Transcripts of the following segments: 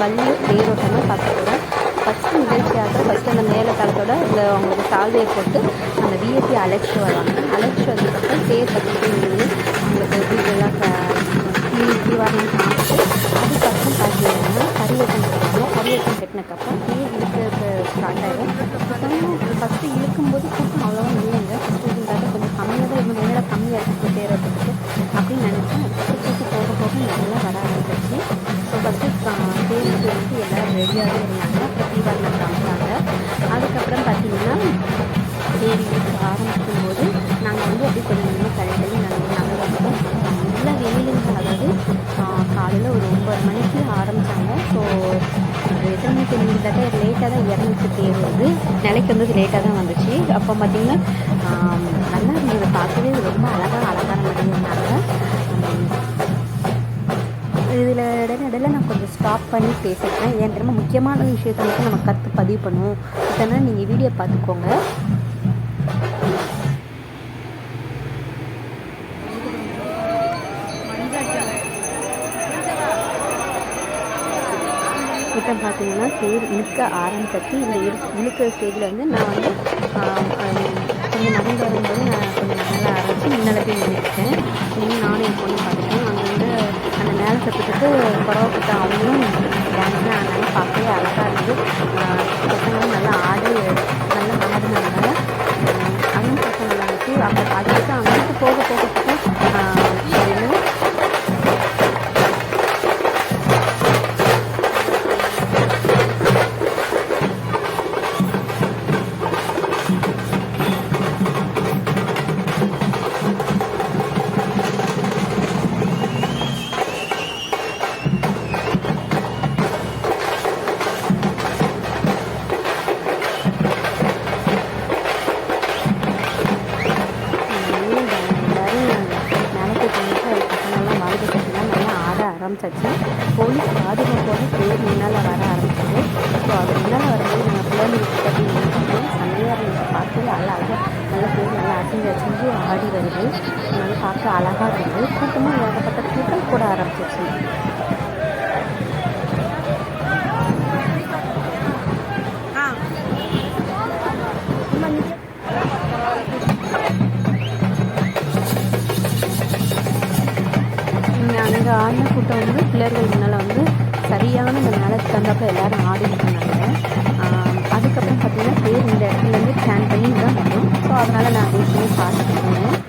வள்ளியூர் நீரோட்டமாக பார்க்க ஃபஸ்ட்டு நிகழ்ச்சியாக ஃபஸ்ட்டு அந்த மேலே தளத்தோட இந்த அவங்களுக்கு சால்வையை போட்டு அந்த விஐபி அழைச்சிட்டு வருவாங்க. அழைச்சிட்டு வந்ததுக்கப்புறம் தேர் பக்கத்தில் அவங்களுக்கு வீடெல்லாம் தீவாரம் அதுக்கப்புறம் பார்த்தீங்கன்னா கரியக்கம் கட்டணும் கரியக்கம் கட்டினக்கப்புறம் தேர் இழுக்கிறது ஸ்டார்ட் ஆகிடும் ஃபஸ்ட்டு இழுக்கும்போது கூட்டம் அவ்வளோவா இல்லைங்க. ஃபஸ்ட்டு இருந்தாலும் கொஞ்சம் கம்மியாக தான் இருந்தது நேரம் கம்மியாக இருக்குது தேரோட்டத்துக்கு. அப்படின்னு நினச்சேன் அதுக்கப்புறம் கூட்டம் போக போக நல்லா எல்லோரும் ரெடியாகவே இருந்தாங்க காமிச்சாங்க அதுக்கப்புறம் பார்த்தீங்கன்னா தேர் ஆரம்பிக்கும் போது நாங்கள் வந்து அப்படி கொஞ்சம் கொஞ்சமாக தள்ளி நாங்கள் நாங்கள் வந்தோம் நல்ல வெயிலுங்க அதாவது காலையில் ஒரு ஒம்பது மணிக்கு ஆரம்பித்தாங்க ஸோ எத்தனை மணிக்கு இருந்ததாட்ட லேட்டாக தான் இறந்துச்சு தேர் வந்து நிலைக்கு வந்தது லேட்டாக தான் வந்துச்சு. அப்போ பார்த்திங்கன்னா நல்லா இருந்தது. பார்க்கவே ரொம்ப அழகாக அலங்காரம் இதில் இடையில இடையில நான் கொஞ்சம் ஸ்டாப் பண்ணி பேசிக்கிறேன். ஏன் தெரியுமா? முக்கியமான விஷயத்தை மட்டும் நம்ம கற்று பதிவு பண்ணுவோம். இதனால் நீங்கள் வீடியோ பார்த்துக்கோங்க. இப்போ பார்த்தீங்கன்னா சேர் இழுக்க ஆரம்பிச்சு இந்த இழு இழுக்கிற ஸ்டேஜில் வந்து நான் வந்து கொஞ்சம் நடந்து வரும்போது நான் கொஞ்சம் நல்லா ஆரம்பித்து முன்னால் போய் நானும் என் பொண்ணு வந்து சத்துக்கிட்டு குறவப்பட்ட அவங்களும் டான்ஸ் தான் ஆனாலும் பார்க்கவே அழகாக இருந்தது. பசங்களும் நல்லா ஆடி நல்லா ஆடினாங்க ஆரம்பிச்சாச்சு போலீஸ் பாதுகாப்போட பேர் முன்னால் வர ஆரம்பிச்சது ஸோ அது முன்னால் வரும்போது நாங்கள் பிள்ளைங்க பற்றி நின்றுட்டோம் செம்மையாக பார்த்து நல்லா அழகாக நல்ல பேர் நல்லா அசைஞ்சு அசைஞ்சு ஆடி வருது. நல்லா பார்க்க அழகாக இருந்தது கூட்டமாக ஏகப்பட்ட கூட்டம் கூட ஆரம்பிச்சிச்சு அங்கே ஆடின கூட்டம் வந்து பிள்ளைகள் முன்னால் வந்து சரியான இந்த மேலத்துக்கு தந்தாப்புல எல்லோரும் ஆடிட்டு இருந்தாங்க அதுக்கப்புறம் பார்த்திங்கன்னா பேர் இந்த இடத்துலேருந்து ஸ்கேன் பண்ணி தான் வரும். ஸோ அதனால் நான் வெயிட் பண்ணி பார்த்துட்டு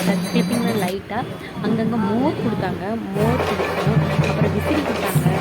அதை டிப்பிங்கில் லைட்டாக அங்கங்கே மோர் கொடுத்தாங்க. மோர் கொடுத்தோம். அப்புறம் விசிறி கொடுத்தாங்க.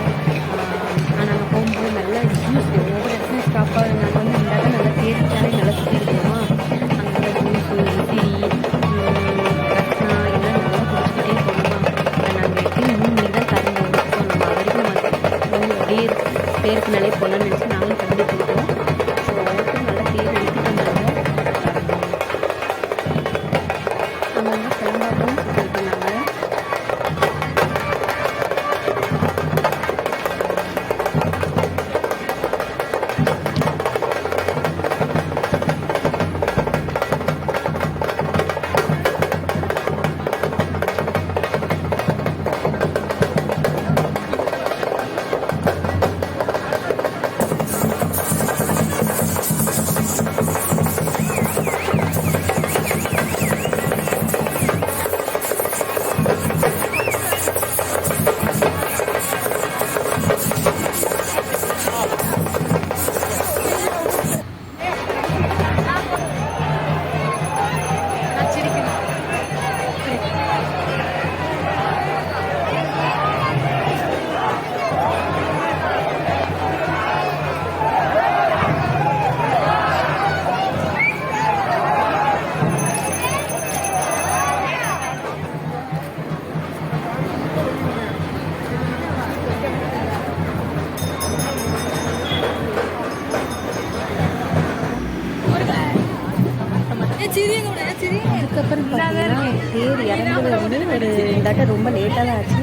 அதுக்கப்புறம் பார்த்தீங்கன்னா தேர் இறங்குறது வந்து ஒரு இந்தாட்ட ரொம்ப லேட்டாக தான் ஆச்சு.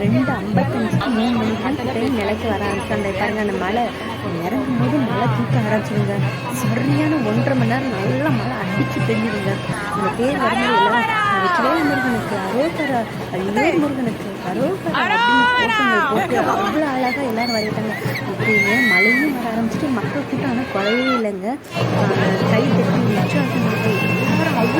ரெண்டு ஐம்பத்தஞ்சுக்கு மூணு மணிக்கு ட்ரெயின் நிலைக்கு வர ஆரம்பிச்சு அந்த பாருங்க அந்த மழை இறங்கும் போது மழை தூக்க ஆரம்பிச்சிருங்க. சரியான ஒன்றரை மணி நேரம் நல்லா மழை அடிச்சு தெரிஞ்சிருங்க. அந்த தேர் வரும்போது எல்லாம் வெற்றிவேல் முருகனுக்கு அரோகரா ஐயோ முருகனுக்கு அரோகரா அப்படின்னு போட்டு அவ்வளோ அழகாக எல்லாரும் வரையிட்டாங்க. இப்படியே மழையும் வர ஆரம்பிச்சிட்டு மக்கள் கூட்டம் ஆனால் குறையவே இல்லைங்க. கை தட்டி உற்சாகம்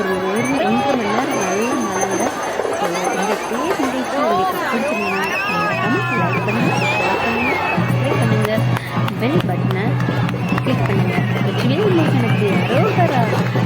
ஒரு ஒரு ஒன்றரை மணி நேரம் நல்ல மழை ஸோ இந்த பேர் நிகழ்ச்சி உங்களுக்கு பிடிச்சிருந்தீங்கன்னா லைக் பண்ணுங்க ஷேர் சப்ஸ்கிரைப் பெல் பட்டனை கிளிக் பண்ணுங்கள் உங்களுக்கு எனக்கு அரோகரா